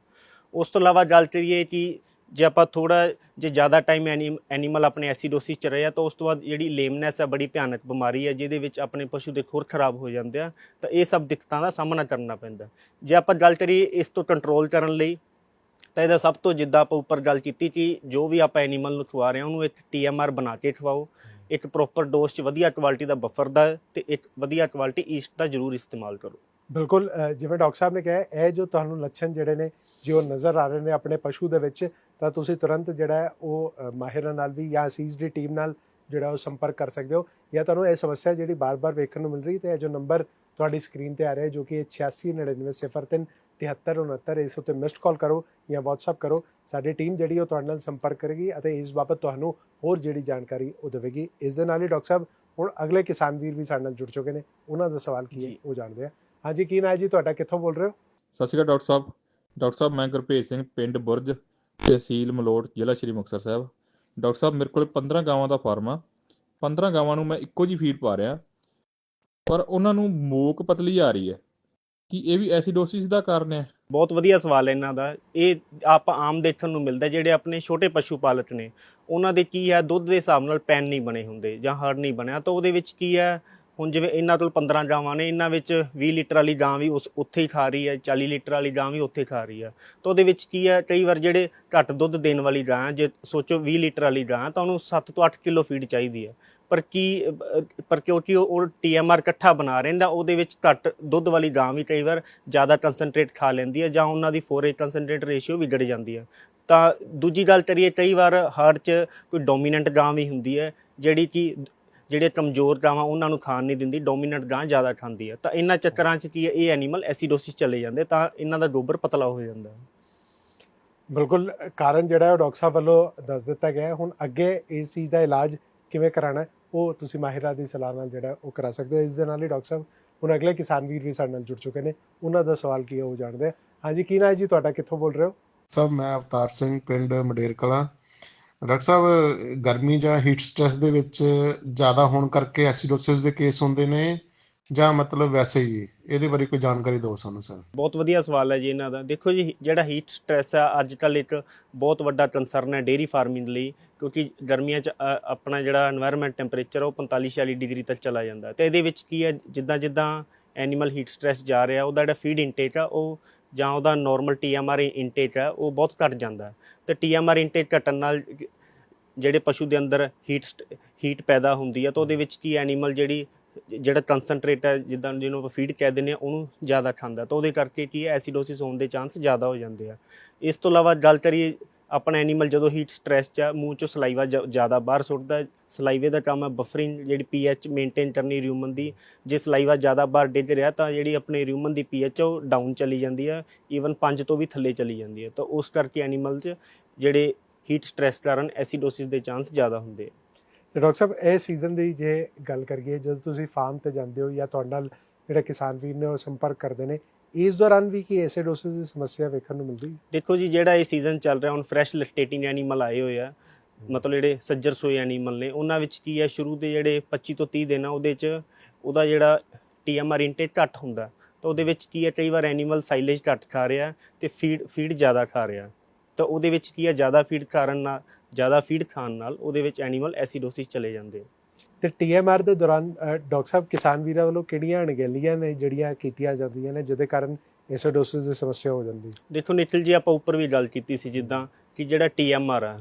ਉਸ ਤੋਂ ਇਲਾਵਾ ਗੱਲ ਕਰੀਏ ਕਿ ਜੇ ਆਪਾਂ ਥੋੜਾ ਜੇ ਜ਼ਿਆਦਾ ਟਾਈਮ ਐਨੀਮਲ ਆਪਣੇ ਐਸੀਡੋਸਿਸ ਚ ਰਹੇ ਆ, ਤਾਂ ਉਸ ਤੋਂ ਬਾਅਦ ਜਿਹੜੀ ਲੇਮਨੈਸ ਆ ਬੜੀ ਭਿਆਨਕ ਬਿਮਾਰੀ ਹੈ ਜਿਹਦੇ ਵਿੱਚ ਆਪਣੇ ਪਸ਼ੂ ਦੇ ਖੁਰ ਖਰਾਬ ਹੋ ਜਾਂਦੇ ਆ, ਤਾਂ ਇਹ ਸਭ ਦਿੱਕਤਾਂ ਦਾ ਸਾਹਮਣਾ ਕਰਨਾ ਪੈਂਦਾ। ਜੇ ਆਪਾਂ ਗੱਲ ਕਰੀਏ ਇਸ ਤੋਂ ਕੰਟਰੋਲ ਕਰਨ ਲਈ, ਤਾਂ ਇਹਦਾ ਸਭ ਤੋਂ ਜਿੱਦਾਂ ਆਪਾਂ ਉੱਪਰ ਗੱਲ ਕੀਤੀ ਕਿ ਜੋ ਵੀ ਆਪਾਂ ਐਨੀਮਲ ਨੂੰ ਖਵਾ ਰਹੇ ਹਾਂ ਉਹਨੂੰ ਇੱਕ ਟੀਐਮਆਰ ਬਣਾ ਕੇ ਖਵਾਓ। ਇੱਕ ਪ੍ਰੋਪਰ ਡੋਜ਼ 'ਚ ਵਧੀਆ ਕੁਆਲਿਟੀ ਦਾ ਬਫਰ ਦਾ ਤੇ ਇੱਕ ਵਧੀਆ ਕੁਆਲਿਟੀ ਈਸਟ ਦਾ ਜ਼ਰੂਰ ਇਸਤੇਮਾਲ ਕਰੋ। ਬਿਲਕੁਲ ਜਿਵੇਂ ਡਾਕਟਰ ਸਾਹਿਬ ਨੇ ਕਿਹਾ ਇਹ ਜੋ ਤੁਹਾਨੂੰ ਲੱਛਣ ਜਿਹੜੇ ਨੇ ਜੋ ਨਜ਼ਰ ਆ ਰਹੇ ਨੇ ਆਪਣੇ ਪਸ਼ੂ ਦੇ ਵਿੱਚ ਤਾਂ ਤੁਸੀਂ ਤੁਰੰਤ ਜਿਹੜਾ ਉਹ ਮਾਹਿਰਾਂ ਨਾਲ ਵੀ ਜਾਂ ਅਸੀਸ ਦੀ ਟੀਮ ਨਾਲ ਜਿਹੜਾ ਉਹ ਸੰਪਰਕ ਕਰ ਸਕਦੇ ਹੋ। ਜਾਂ ਤੁਹਾਨੂੰ ਇਹ ਸਮੱਸਿਆ ਜਿਹੜੀ ਬਾਰ-ਬਾਰ ਵੇਖਣ ਨੂੰ ਮਿਲ ਰਹੀ ਤੇ ਇਹ ਜੋ ਨੰਬਰ ਤੁਹਾਡੀ ਸਕਰੀਨ ਤੇ ਆ ਰਿਹਾ ਜੋ ਕਿ 869903 7369 ਇਸ ਉੱਤੇ ਮਿਸਡ ਕਾਲ ਕਰੋ ਜਾਂ WhatsApp ਕਰੋ। ਸਾਡੀ ਟੀਮ ਜਿਹੜੀ ਉਹ ਤੁਹਾਡੇ ਨਾਲ ਸੰਪਰਕ ਕਰੇਗੀ ਅਤੇ ਇਸ ਬਾਬਤ ਤੁਹਾਨੂੰ ਹੋਰ ਜਿਹੜੀ ਜਾਣਕਾਰੀ ਉਹ ਦੇਵੇਗੀ। ਇਸ ਦੇ ਨਾਲ ਹੀ ਡਾਕਟਰ ਸਾਹਿਬ ਹੁਣ ਅਗਲੇ ਕਿਸਾਨ ਵੀਰ ਵੀ ਸਾਡੇ ਨਾਲ ਜੁੜ ਚੁੱਕੇ ਨੇ ਉਹਨਾਂ ਦਾ ਸਵਾਲ ਕੀ ਹੈ। ਉਹ ਜਾਣਦੇ ਆ। ਹਾਂਜੀ ਕੀ ਨਾਂ ਹੈ ਜੀ ਤੁਹਾਡਾ ਕਿੱਥੋਂ ਬੋਲ ਰਹੇ ਹੋ ਸਤਿ ਸ਼੍ਰੀ ਅਕਾਲ ਡਾਕਟਰ ਸਾਹਿਬ ਡਾਕਟਰ ਸਾਹਿਬ ਮੈਂ ਗੁਰਭੇਜ ਸਿੰਘ ਪਿੰਡ ਬੁਰਜ ਤਹਿਸੀਲ ਮਲੋਟ ਜ਼ਿਲ੍ਹਾ ਸ਼੍ਰੀ ਮੁਕਤਸਰ ਸਾਹਿਬ ਡਾਕਟਰ ਸਾਹਿਬ ਮੇਰੇ ਕੋਲ 15 ਗਾਵਾਂ ਦਾ ਫਾਰਮ ਆ 15 ਗਾਵਾਂ ਨੂੰ ਮੈਂ ਇੱਕੋ ਜੀ ਫੀਡ ਪਾ ਰਿਹਾ ਪਰ ਉਹਨਾਂ ਨੂੰ ਮੋਕ ਪਤਲੀ ਆ ਰਹੀ ਹੈ ਕੀ ਇਹ ਵੀ ਐਸੀਡੋਸਿਸ ਦਾ ਕਾਰਨ ਹੈ ਬਹੁਤ ਵਧੀਆ ਸਵਾਲ ਹੈ ਇਹਨਾਂ ਦਾ ਇਹ ਆਪਾਂ ਆਮ ਦੇਖਣ ਨੂੰ ਮਿਲਦਾ ਜਿਹੜੇ ਆਪਣੇ ਛੋਟੇ ਪਸ਼ੂ ਪਾਲਕ ਨੇ ਉਹਨਾਂ ਦੇ ਕੀ ਹੈ ਦੁੱਧ ਦੇ ਹਿਸਾਬ ਨਾਲ ਪੈਨ ਨਹੀਂ ਬਣੇ ਹੁੰਦੇ ਜਾਂ ਹੜ ਨਹੀਂ ਬਣਿਆ ਤਾਂ ਉਹਦੇ ਵਿੱਚ ਕੀ ਹੈ ਹੁਣ ਜਿਵੇਂ ਇਹਨਾਂ ਤੋਂ 15 ਗਾਵਾਂ ਨੇ, ਇਹਨਾਂ ਵਿੱਚ 20 ਲੀਟਰ ਵਾਲੀ ਗਾਂ ਵੀ ਉਸ, ਉੱਥੇ ਹੀ ਖਾ ਰਹੀ ਹੈ 40 ਲੀਟਰ ਵਾਲੀ ਗਾਂ ਵੀ ਉੱਥੇ ਖਾ ਰਹੀ ਹੈ। ਤਾਂ ਉਹਦੇ ਵਿੱਚ ਕੀ ਹੈ, ਕਈ ਵਾਰ ਜਿਹੜੇ ਘੱਟ ਦੁੱਧ ਦੇਣ ਵਾਲੀ ਗਾਂ ਜੇ ਸੋਚੋ 20 ਲੀਟਰ ਵਾਲੀ ਗਾਂ ਤਾਂ ਉਹਨੂੰ 7 ਤੋਂ 8 ਕਿਲੋ ਫੀਡ ਚਾਹੀਦੀ ਹੈ। ਪਰ ਕੀ, ਪਰ ਕਿਉਂਕਿ ਉਹ ਟੀਐਮਆਰ ਇਕੱਠਾ ਬਣਾ ਰਹੇ ਨੇ ਉਹਦੇ ਵਿੱਚ ਘੱਟ ਦੁੱਧ ਵਾਲੀ ਗਾਂ ਵੀ ਕਈ ਵਾਰ ਜ਼ਿਆਦਾ ਕਨਸੈਂਟਰੇਟ ਖਾ ਲੈਂਦੀ ਹੈ, ਜਾਂ ਉਹਨਾਂ ਦੀ ਫੋਰੇ ਕਨਸੈਂਟਰੇਟ ਰੇਸ਼ੀਓ ਵਿਗੜ ਜਾਂਦੀ ਹੈ। ਤਾਂ ਦੂਜੀ ਗੱਲ ਕਰੀਏ, ਕਈ ਵਾਰ ਹਾਰਟ 'ਚ ਕੋਈ ਡੋਮੀਨੈਂਟ ਗਾਂ ਵੀ ਹੁੰਦੀ ਹੈ, ਜਿਹੜੀ ਕਿ ਜਿਹੜੇ ਕਮਜ਼ੋਰ ਗਾਵਾਂ ਉਹਨਾਂ ਨੂੰ ਖਾਣ ਨਹੀਂ ਦਿੰਦੀ ਡੋਮੀਨੈਂਟ ਗਾਂ ਜ਼ਿਆਦਾ ਖਾਂਦੀ ਹੈ ਤਾਂ ਇਹਨਾਂ ਚੱਕਰਾਂ 'ਚ ਕੀ ਹੈ ਇਹ ਐਨੀਮਲ ਐਸੀਡੋਸਿਸ ਚਲੇ ਜਾਂਦੇ ਤਾਂ ਇਹਨਾਂ ਦਾ ਗੋਬਰ ਪਤਲਾ ਹੋ ਜਾਂਦਾ। ਹੈ ਬਿਲਕੁਲ ਕਾਰਨ ਜਿਹੜਾ ਹੈ ਉਹ ਡਾਕਟਰ ਸਾਹਿਬ ਵੱਲੋਂ ਦੱਸ ਦਿੱਤਾ ਗਿਆ ਹੈ। ਹੁਣ ਅੱਗੇ ਇਸ ਚੀਜ਼ ਦਾ ਇਲਾਜ ਕਿਵੇਂ ਕਰਾਣਾ ਹੈ ਉਹ ਤੁਸੀਂ ਮਾਹਿਰਾਂ ਦੀ ਸਲਾਹ ਨਾਲ ਜਿਹੜਾ ਉਹ ਕਰਾ ਸਕਦੇ ਹੋ। ਇਸ ਦੇ ਨਾਲ ਹੀ ਡਾਕਟਰ ਸਾਹਿਬ ਹੁਣ ਅਗਲੇ ਕਿਸਾਨ ਵੀਰ ਵੀ ਸਾਡੇ ਨਾਲ ਜੁੜ ਚੁੱਕੇ ਨੇ। ਉਹਨਾਂ ਦਾ ਸਵਾਲ ਕੀ ਹੈ ਉਹ ਜਾਣਦੇ ਆ। ਹਾਂਜੀ ਕੀ ਨਾਂ ਹੈ ਜੀ? ਤੁਹਾਡਾ ਕਿੱਥੋਂ ਬੋਲ ਰਹੇ ਹੋ? ਸਭ ਮੈਂ ਅਵਤਾਰ ਸਿੰਘ ਪਿੰਡ ਮਡੇਰ ਕਲਾਂ ਡਾਕਟਰ ਸਾਹਿਬ, ਗਰਮੀ ਜਾਂ ਹੀਟ ਸਟ੍ਰੈਸ ਦੇ ਵਿੱਚ ਜ਼ਿਆਦਾ ਹੋਣ ਕਰਕੇ ਐਸਿਡੋਸਿਸ ਦੇ ਕੇਸ ਹੁੰਦੇ ਨੇ ਜਾਂ ਮਤਲਬ ਵੈਸੇ ਹੀ? ਇਹਦੇ ਬਾਰੇ ਕੋਈ ਜਾਣਕਾਰੀ ਦਿਓ ਸਾਨੂੰ ਸਰ ਬਹੁਤ ਵਧੀਆ ਸਵਾਲ ਹੈ ਜੀ ਇਹਨਾਂ ਦਾ। ਦੇਖੋ ਜੀ, ਜਿਹੜਾ ਹੀਟ ਸਟ੍ਰੈਸ ਆ ਅੱਜ ਕੱਲ ਇੱਕ ਬਹੁਤ ਵੱਡਾ ਕੰਸਰਨ ਹੈ ਡੇਰੀ ਫਾਰਮਿੰਗ ਲਈ, ਕਿਉਂਕਿ ਗਰਮੀਆਂ 'ਚ ਆਪਣਾ ਜਿਹੜਾ এনवायरमेंट ਟੈਂਪਰੇਚਰ ਉਹ 45 46 ਡਿਗਰੀ ਤੱਕ ਚਲਾ ਜਾਂਦਾ ਤੇ ਇਹਦੇ ਵਿੱਚ ਕੀ ਹੈ ਜਿੱਦਾਂ ਜਿੱਦਾਂ ਐਨੀਮਲ ਹੀਟ ਸਟ੍ਰੈਸ ਜਾ ਰਿਹਾ, ਉਹਦਾ ਜਿਹੜਾ ਫੀਡ ਇਨਟੇਕ ਆ, ਉਹ ਜਾਂ ਉਹਦਾ ਨਾਰਮਲ ਟੀਐਮਆਰ ਇਨਟੇਕ ਆ, ਉਹ ਬਹੁਤ ਘਟ ਜਾਂਦਾ। ਤੇ ਟੀਐਮਆਰ ਇਨਟੇਕ ਘਟਣ ਨਾਲ ਜਿਹੜੇ ਪਸ਼ੂ ਦੇ ਅੰਦਰ ਹੀਟ ਹੀਟ ਪੈਦਾ ਹੁੰਦੀ ਆ, ਤਾਂ ਉਹਦੇ ਵਿੱਚ ਕੀ ਐਨੀਮਲ ਜਿਹੜੀ ਜਿਹੜਾ ਕਨਸੈਂਟਰੇਟ ਹੈ ਜਿੱਦਾਂ ਜਿਹਨੂੰ ਆਪਾਂ ਫੀਡ ਕਹਿ ਦਿੰਦੇ ਆ, ਉਹਨੂੰ ਜ਼ਿਆਦਾ ਖਾਂਦਾ। ਤਾਂ ਉਹਦੇ ਕਰਕੇ ਕੀ ਹੈ ਐਸੀਡੋਸਿਸ ਹੋਣ ਦੇ ਚਾਂਸ ਜ਼ਿਆਦਾ ਹੋ ਜਾਂਦੇ ਆ। ਇਸ ਤੋਂ ਇਲਾਵਾ ਗੱਲ ਕਰੀਏ ਆਪਣਾ ਐਨੀਮਲ ਜਦੋਂ ਹੀਟ ਸਟ੍ਰੈਸ 'ਚ ਆ, ਮੂੰਹ 'ਚੋਂ ਸਲਾਈਵਾ ਜ਼ਿਆਦਾ ਬਾਹਰ ਸੁੱਟਦਾ ਸਲਾਈਵੇ ਦਾ ਕੰਮ ਹੈ ਬਫਰਿੰਗ ਜਿਹੜੀ ਪੀਐਚ ਮੇਨਟੇਨ ਕਰਨੀ ਰਿਊਮਨ ਦੀ। ਜੇ ਸਲਾਈਵਾ ਜ਼ਿਆਦਾ ਬਾਹਰ ਡਿੱਗ ਰਿਹਾ ਤਾਂ ਜਿਹੜੀ ਆਪਣੇ ਰਿਊਮਨ ਦੀ ਪੀਐਚ ਉਹ ਡਾਊਨ ਚਲੀ ਜਾਂਦੀ ਹੈ। ਈਵਨ 5 ਤੋਂ ਵੀ ਥੱਲੇ ਚਲੀ ਜਾਂਦੀ ਹੈ। ਤਾਂ ਉਸ ਕਰਕੇ ਐਨੀਮਲ 'ਚ ਜਿਹੜੇ ਹੀਟ ਸਟ੍ਰੈਸ ਕਾਰਨ ਐਸੀਡੋਸਿਸ ਦੇ ਚਾਂਸ ਜ਼ਿਆਦਾ ਹੁੰਦੇ ਆ। ਤੇ ਡਾਕਟਰ ਸਾਹਿਬ, ਇਹ ਸੀਜ਼ਨ ਦੀ ਜੇ ਗੱਲ ਕਰੀਏ, ਜਦੋਂ ਤੁਸੀਂ ਫਾਰਮ ਤੇ ਜਾਂਦੇ ਹੋ ਜਾਂ ਤੁਹਾਡੇ ਨਾਲ ਜਿਹੜੇ ਕਿਸਾਨ ਵੀਰ ਨੇ ਉਹ ਸੰਪਰਕ ਕਰਦੇ ਨੇ ਇਸ ਦੌਰਾਨ ਵੀ ਕੀ ਐਸਿਡੋਸਿਸ ਦੀ ਸਮੱਸਿਆ ਵੇਖਣ ਨੂੰ ਮਿਲਦੀ? ਦੇਖੋ ਜੀ, ਜਿਹੜਾ ਇਹ ਸੀਜ਼ਨ ਚੱਲ ਰਿਹਾ, ਹੁਣ ਫਰੈਸ਼ ਲੈਕਟੇਟਿੰਗ ਐਨੀਮਲ ਆਏ ਹੋਏ ਆ, ਮਤਲਬ ਜਿਹੜੇ ਸੱਜਰ ਸੋਏ ਐਨੀਮਲ ਨੇ, ਉਹਨਾਂ ਵਿੱਚ ਕੀ ਹੈ ਸ਼ੁਰੂ ਦੇ ਜਿਹੜੇ 25 ਤੋਂ 30 ਦਿਨ ਆ, ਉਹਦੇ 'ਚ ਉਹਦਾ ਜਿਹੜਾ ਟੀਐਮਆਰ ਇਨਟੇਕ ਘੱਟ ਹੁੰਦਾ। ਤਾਂ ਉਹਦੇ ਵਿੱਚ ਕੀ ਹੈ ਕਈ ਵਾਰ ਐਨੀਮਲ ਸਾਈਲੇਜ ਘੱਟ ਖਾ ਰਿਹਾ ਤੇ ਫੀਡ ਫੀਡ ਜ਼ਿਆਦਾ ਖਾ ਰਿਹਾ। ਤਾਂ ਉਹਦੇ ਵਿੱਚ ਕੀ ਹੈ ਜ਼ਿਆਦਾ ਫੀਡ ਕਾਰਨ ਨਾਲ, ਜ਼ਿਆਦਾ ਫੀਡ ਖਾਣ ਨਾਲ ਉਹਦੇ ਵਿੱਚ ਐਨੀਮਲ ਐਸੀਡੋਸਿਸ ਚਲੇ ਜਾਂਦੇ ਤੇ ਟੀਐਮਆਰ ਦੇ ਦੌਰਾਨ ਡਾਕਟਰ ਸਾਹਿਬ ਕਿਸਾਨ ਵੀਰਾਂ ਵੱਲੋਂ ਕਿਹੜੀਆਂ ਅਣਗਹਿਲੀਆਂ ਨੇ ਜਿਹੜੀਆਂ ਕੀਤੀਆਂ ਜਾਂਦੀਆਂ ਨੇ ਜਿਹਦੇ ਕਾਰਨ ਐਸਿਡੋਸਿਸ ਦੀ ਸਮੱਸਿਆ ਹੋ ਜਾਂਦੀ ਦੇਖੋ ਨਿਖਿਲ ਜੀ ਆਪਾਂ ਉੱਪਰ ਵੀ ਗੱਲ ਕੀਤੀ ਸੀ ਜਿੱਦਾਂ ਕਿ ਜਿਹੜਾ ਟੀਐਮਆਰ ਆ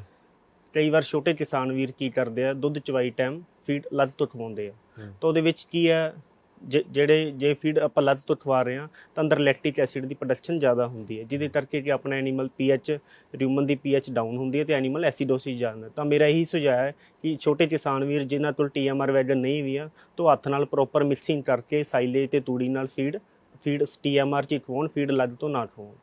ਕਈ ਵਾਰ ਛੋਟੇ ਕਿਸਾਨ ਵੀਰ ਕੀ ਕਰਦੇ ਆ ਦੁੱਧ ਚਵਾਈ ਟਾਈਮ ਫੀਡ ਲੱਤ ਤੋਂ ਖਵਾਉਂਦੇ ਆ। ਤਾਂ ਉਹਦੇ ਵਿੱਚ ਕੀ ਆ ਜ- ਜਿਹੜੇ ਜੇ ਫੀਡ ਆਪਾਂ ਲੱਤ ਤੋਂ ਖਵਾ ਰਹੇ ਹਾਂ, ਤਾਂ ਅੰਦਰ ਲੈਕਟਿਕ ਐਸਿਡ ਦੀ ਪ੍ਰੋਡਕਸ਼ਨ ਜ਼ਿਆਦਾ ਹੁੰਦੀ ਹੈ, ਜਿਹਦੇ ਕਰਕੇ ਕਿ ਆਪਣਾ ਐਨੀਮਲ ਪੀਐਚ ਰਿਊਮਨ ਦੀ ਪੀਐਚ ਡਾਊਨ ਹੁੰਦੀ ਹੈ ਤੇ ਐਨੀਮਲ ਐਸੀਡੋਸਿਸ ਜਾਂਦਾ ਤਾਂ ਮੇਰਾ ਇਹੀ ਸੁਝਾਅ ਹੈ ਕਿ ਛੋਟੇ ਕਿਸਾਨ ਵੀਰ ਜਿਨ੍ਹਾਂ ਕੋਲ ਟੀਐਮਆਰ ਵੈਗਨ ਨਹੀਂ ਵੀ ਆ, ਤਾਂ ਹੱਥ ਨਾਲ ਪ੍ਰੋਪਰ ਮਿਕਸਿੰਗ ਕਰਕੇ ਸਾਈਲੇਜ ਤੇ ਤੂੜੀ ਨਾਲ ਫੀਡ ਫੀਡ ਟੀਐਮਆਰ ਚ ਖਵਾਉਣ ਫੀਡ ਲੱਦ ਤੋਂ ਨਾ ਖਵਾਉਣ।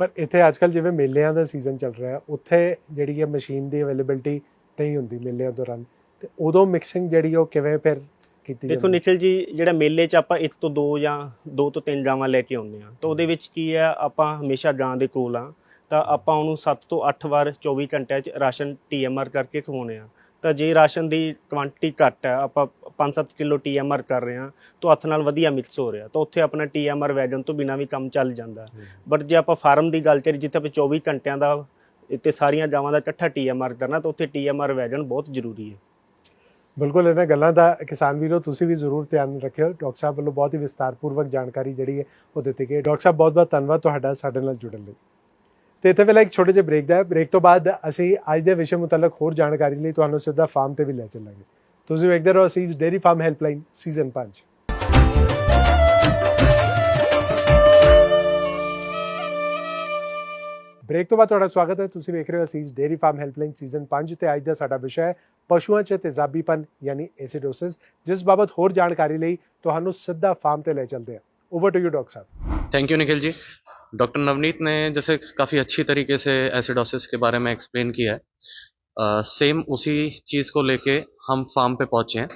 ਪਰ ਇੱਥੇ ਅੱਜਕੱਲ ਜਿਵੇਂ ਮੇਲਿਆਂ ਦਾ ਸੀਜ਼ਨ ਚੱਲ ਰਿਹਾ, ਉੱਥੇ ਜਿਹੜੀ ਹੈ ਮਸ਼ੀਨ ਦੀ ਅਵੇਲੇਬਿਲਟੀ ਨਹੀਂ ਹੁੰਦੀ ਮੇਲਿਆਂ ਦੌਰਾਨ, ਤੇ ਉਦੋਂ ਮਿਕਸਿੰਗ ਜਿਹੜੀ ਉਹ ਕਿਵੇਂ ਫਿਰ ਕੀਤੀ ਦੇਖੋ ਨਿਖਿਲ ਜੀ ਜਿਹੜਾ ਮੇਲੇ 'ਚ ਆਪਾਂ ਇੱਕ ਤੋਂ ਦੋ ਜਾਂ ਦੋ ਤੋਂ ਤਿੰਨ ਗਾਵਾਂ ਲੈ ਕੇ ਆਉਂਦੇ ਆ ਤਾਂ ਉਹਦੇ ਵਿੱਚ ਕੀ ਹੈ ਆਪਾਂ ਹਮੇਸ਼ਾ ਗਾਂ ਦੇ ਕੋਲ ਆ ਤਾਂ ਆਪਾਂ ਉਹਨੂੰ 7 ਤੋਂ 8 ਵਾਰ 24 ਘੰਟਿਆਂ 'ਚ ਰਾਸ਼ਨ ਟੀਐਮਆਰ ਕਰਕੇ ਖਵਾਉਂਦੇ ਆ ਤਾਂ ਜੇ ਰਾਸ਼ਨ ਦੀ ਕੁਆਂਟੀਟੀ ਘੱਟ ਹੈ ਆਪਾਂ 5-7 ਕਿਲੋ ਟੀਐਮਆਰ ਕਰ ਰਹੇ ਆ ਤਾਂ ਹੱਥ ਨਾਲ ਵਧੀਆ ਮਿਕਸ ਹੋ ਰਿਹਾ ਤਾਂ ਉੱਥੇ ਆਪਣਾ ਟੀਐਮਆਰ ਵੈਗਨ ਤੋਂ ਬਿਨਾਂ ਵੀ ਕੰਮ ਚੱਲ ਜਾਂਦਾ। ਬਟ ਜੇ ਆਪਾਂ ਫਾਰਮ ਦੀ ਗੱਲ ਕਰੀ ਜਿੱਥੇ ਆਪਾਂ 24 ਘੰਟਿਆਂ ਦਾ ਤੇ ਸਾਰੀਆਂ ਗਾਵਾਂ ਦਾ ਇਕੱਠਾ ਟੀਐਮਆਰ ਕਰਨਾ ਤਾਂ ਉੱਥੇ ਟੀਐਮਆਰ ਵੈਗਨ ਬਹੁਤ ਜ਼ਰੂਰੀ ਹੈ। ਬਿਲਕੁਲ, ਇਹਨਾਂ ਗੱਲਾਂ ਦਾ ਕਿਸਾਨ ਵੀਰੋ, ਤੁਸੀਂ ਵੀ ਜ਼ਰੂਰ ਧਿਆਨ ਰੱਖਿਓ। ਡਾਕਟਰ ਸਾਹਿਬ ਵੱਲੋਂ ਬਹੁਤ ਹੀ ਵਿਸਤਾਰਪੂਰਵਕ ਜਾਣਕਾਰੀ ਜਿਹੜੀ ਹੈ ਉਹ ਦਿੱਤੀ ਗਈ ਡਾਕਟਰ ਸਾਹਿਬ ਬਹੁਤ ਬਹੁਤ ਧੰਨਵਾਦ ਤੁਹਾਡਾ ਸਾਡੇ ਨਾਲ ਜੁੜਨ ਲਈ। ਤੇ ਇੱਥੇ ਵੇਲੇ ਇੱਕ ਛੋਟੇ ਜਿਹੇ ਬ੍ਰੇਕ ਦਾ ਬ੍ਰੇਕ ਤੋਂ ਬਾਅਦ ਅਸੀਂ ਅੱਜ ਦੇ ਵਿਸ਼ੇ ਮੁਤਲਕ ਹੋਰ ਜਾਣਕਾਰੀ ਲਈ ਤੁਹਾਨੂੰ ਸਿੱਧਾ ਫਾਰਮ ਤੇ ਵੀ ਲੈ ਚੱਲਾਂਗੇ। ਤੁਸੀਂ ਵੇਖਦੇ ਰਹੋ ਅਸੀਂ dairy farm helpline season 5 break ਤੋਂ ਬਾਅਦ ਤੁਹਾਡਾ ਸਵਾਗਤ ਹੈ ਤੁਸੀਂ ਵੇਖ ਰਹੇ ਹੋ ਅਸੀਂ ਡੇਰੀ ਫਾਰਮ ਹੈਲਪਲਾਈਨ ਸੀਜ਼ਨ 5 ਤੇ ਅੱਜ ਦਾ ਸਾਡਾ ਵਿਸ਼ਾ ਹੈ ਪਸ਼ੂਆਂ 'ਚ ਤੇਜ਼ਾਬੀਪਨ ਯਾਨੀ ਐਸਿਡੋਸਿਸ ਜਿਸ ਬਾਬਤ ਹੋਰ ਜਾਣਕਾਰੀ ਲਈ ਤੁਹਾਨੂੰ ਸਿੱਧਾ ਫਾਰਮ ਤੇ ਲੈ ਚੱਲਦੇ ਹਾਂ over to you doctor Sahib thank you Nikhil ji doctor Navneet ने जैसे काफ़ी अच्छी तरीके से एसिडोसिस के बारे में एक्सप्लेन किया है सेम उसी चीज़ को लेके हम फार्म पे पहुँचे हैं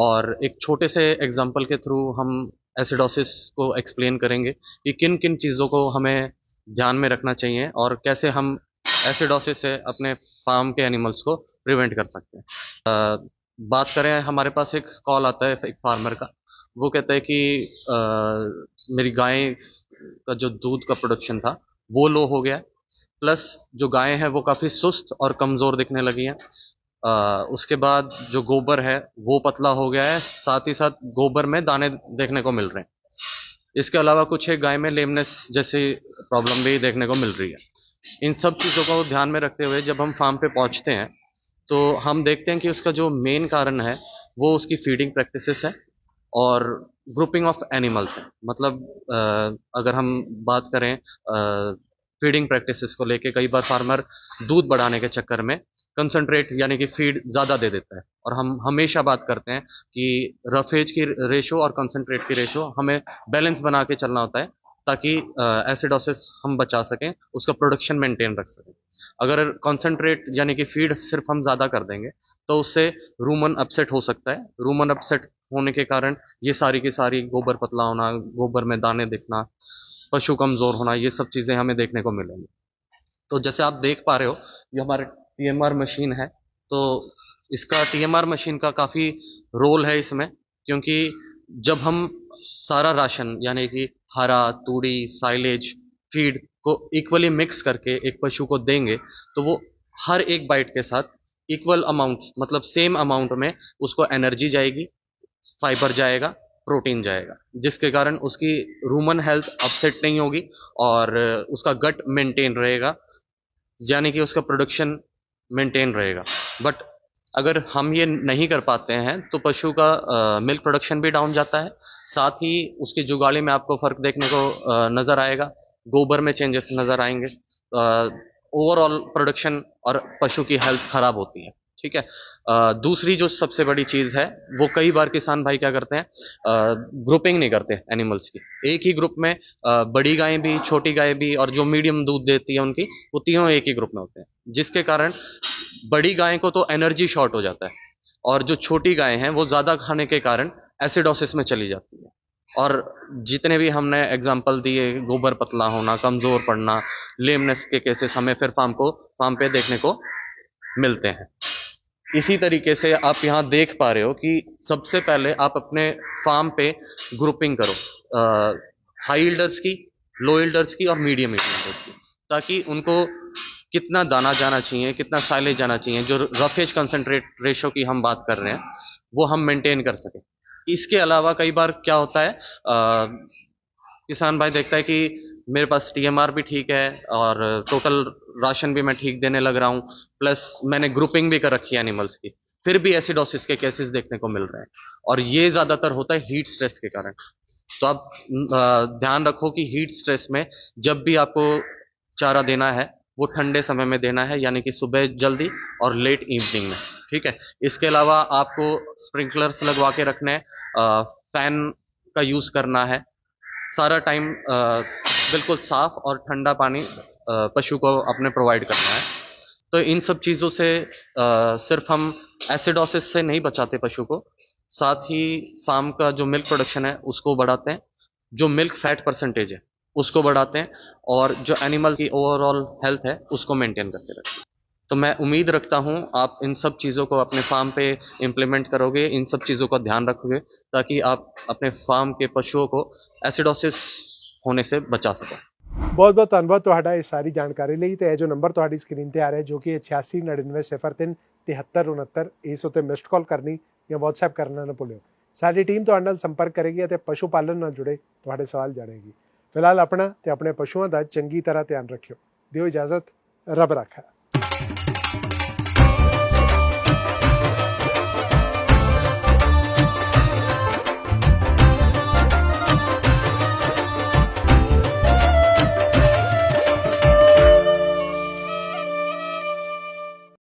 और एक छोटे से एग्जांपल के थ्रू हम एसिडोसिस को एक्सप्लेन करेंगे कि किन किन चीज़ों को हमें ध्यान में रखना चाहिए और कैसे हम एसिडोसिस से अपने फार्म के एनिमल्स को प्रिवेंट कर सकते हैं। अ, बात करें हमारे पास एक कॉल आता है एक फार्मर का। वो कहता है कि अ, मेरी गाय का जो दूध का प्रोडक्शन था वो लो हो गया। प्लस जो गायें हैं वो काफ़ी सुस्त और कमज़ोर दिखने लगी हैं। उसके बाद जो गोबर है वो पतला हो गया है। साथ ही साथ गोबर में दाने देखने को मिल रहे हैं। इसके अलावा कुछ एक गाय में लेमनेस जैसी प्रॉब्लम भी देखने को मिल रही है। इन सब चीज़ों को ध्यान में रखते हुए जब हम फार्म पे पहुँचते हैं तो हम देखते हैं कि उसका जो मेन कारण है वो उसकी फीडिंग प्रैक्टिसेस है और ग्रुपिंग ऑफ़ एनिमल्स है। मतलब अ, अगर हम बात करें आ, फीडिंग प्रैक्टिसेस को लेके कई बार फार्मर दूध बढ़ाने के चक्कर में कंसंट्रेट यानी कि फ़ीड ज़्यादा दे देता है। और हम हमेशा बात करते हैं कि रफेज की रेशो और कंसंट्रेट की रेशो हमें बैलेंस बना के चलना होता है, ताकि एसिडोसिस हम बचा सकें, उसका प्रोडक्शन मेंटेन रख सकें। अगर कंसंट्रेट यानी कि फ़ीड सिर्फ़ हम ज़्यादा कर देंगे तो उससे रूमन अपसेट हो सकता है। रूमन अपसेट होने के कारण ये सारी की सारी गोबर पतला होना, गोबर में दाने दिखना, पशु कमज़ोर होना, ये सब चीज़ें हमें देखने को मिलेंगी। तो जैसे आप देख पा रहे हो, ये हमारे टीएमआर मशीन है तो इसका टीएमआर मशीन का काफ़ी रोल है इसमें, क्योंकि जब हम सारा राशन, यानी कि हरा, तूड़ी साइलेज फ़ीड को इक्वली मिक्स करके एक पशु को देंगे तो वो हर एक बाइट के साथ इक्वल अमाउंट मतलब सेम अमाउंट में उसको एनर्जी जाएगी फाइबर जाएगा प्रोटीन जाएगा, जिसके कारण उसकी रूमन हेल्थ अपसेट नहीं होगी और उसका गट मेंटेन रहेगा, यानी कि उसका प्रोडक्शन मेंटेन रहेगा। बट अगर हम ये नहीं कर पाते हैं तो पशु का मिल्क प्रोडक्शन भी डाउन जाता है। साथ ही उसकी जुगाली में आपको फ़र्क देखने को नज़र आएगा। गोबर में चेंजेस नज़र आएँगे। ओवरऑल प्रोडक्शन और पशु की हेल्थ खराब होती है। ठीक है? अ, दूसरी जो सबसे बड़ी चीज़ है वो कई बार किसान भाई क्या करते हैं? ग्रुपिंग नहीं करते एनिमल्स की। एक ही ग्रुप में अ, बड़ी गायें भी छोटी गाय भी और जो मीडियम दूध देती है उनकी वो तीनों एक ही ग्रुप में होते हैं। जिसके कारण बड़ी गाय को तो एनर्जी शॉर्ट हो जाता है और जो छोटी गायें हैं वो ज़्यादा खाने के कारण एसिडोसिस में चली जाती है। और जितने भी हमने एग्ज़ाम्पल दिए गोबर पतला होना कमज़ोर पड़ना लेमनेस के केसेस हमें फिर फार्म को फार्म पे देखने को मिलते हैं। इसी तरीके से आप यहाँ देख पा रहे हो कि सबसे पहले आप अपने फार्म पे ग्रुपिंग करो हाई इल्डर्स की लो इल्डर्स की और मीडियम इल्डर्स की ताकि उनको कितना दाना जाना चाहिए कितना साइलेज जाना चाहिए जो रफेज कंसनट्रेट रेशो की हम बात कर रहे हैं वो हम मेंटेन कर सकें। इसके अलावा कई बार क्या होता है अ, किसान भाई देखता है कि मेरे पास टीएमआर भी ठीक है और टोटल राशन भी मैं ठीक देने लग रहा हूँ प्लस मैंने ग्रुपिंग भी कर रखी है एनिमल्स की। फिर भी एसिडोसिस के केसेस देखने को मिल रहे हैं। और ये ज़्यादातर होता है हीट स्ट्रेस के कारण। तो आप ध्यान रखो कि हीट स्ट्रेस में जब भी आपको चारा देना है, वो ठंडे समय में देना है, यानी कि सुबह जल्दी और लेट इवनिंग में। ठीक है? इसके अलावा आपको स्प्रिंकलर्स लगवा के रखने हैं फ़ैन का यूज़ करना है सारा टाइम बिल्कुल साफ़ और ठंडा पानी पशु को अपने प्रोवाइड करना है। तो इन सब चीज़ों से सिर्फ़ हम एसिडोसिस से नहीं बचाते पशु को, साथ ही फार्म का जो मिल्क प्रोडक्शन है, उसको बढ़ाते हैं। जो मिल्क फैट परसेंटेज है, उसको बढ़ाते हैं और जो एनिमल की ओवरऑल हेल्थ है, उसको मेंटेन करके रखते हैं। तो मैं उम्मीद रखता हूँ आप इन सब चीज़ों को अपने फार्म पे इम्प्लीमेंट करोगे इन सब चीज़ों का ध्यान रखोगे ताकि आप अपने फार्म के पशुओं को एसिडोसिस होने से बचा सको ਬਹੁਤ ਬਹੁਤ ਧੰਨਵਾਦ ਤੁਹਾਡਾ ਇਹ ਸਾਰੀ ਜਾਣਕਾਰੀ ਲਈ ਤੇ ਇਹ ਜੋ ਨੰਬਰ ਤੁਹਾਡੀ ਸਕਰੀਨ ਤੇ ਆ ਰਿਹਾ ਜੋ ਕਿ 869903 ਇਸ ਉਤੇ ਮਿਸਡ ਕਾਲ ਕਰਨੀ ਜਾਂ WhatsApp ਕਰਨਾ ਨਾ ਭੁੱਲਿਓ ਸਾਡੀ ਟੀਮ ਤੁਹਾਡੇ ਨਾਲ ਸੰਪਰਕ ਕਰੇਗੀ ਅਤੇ ਪਸ਼ੂ ਪਾਲਣ ਨਾਲ ਜੁੜੇ ਤੁਹਾਡੇ ਸਵਾਲ ਜਾਣੇਗੀ ਫਿਲਹਾਲ ਆਪਣਾ ਤੇ ਆਪਣੇ ਪਸ਼ੂਆਂ ਦਾ ਚੰਗੀ ਤਰ੍ਹਾਂ ਧਿਆਨ ਰੱਖਿਓ ਦਿਓ ਇਜਾਜ਼ਤ ਰੱਬ ਰਾਖਾ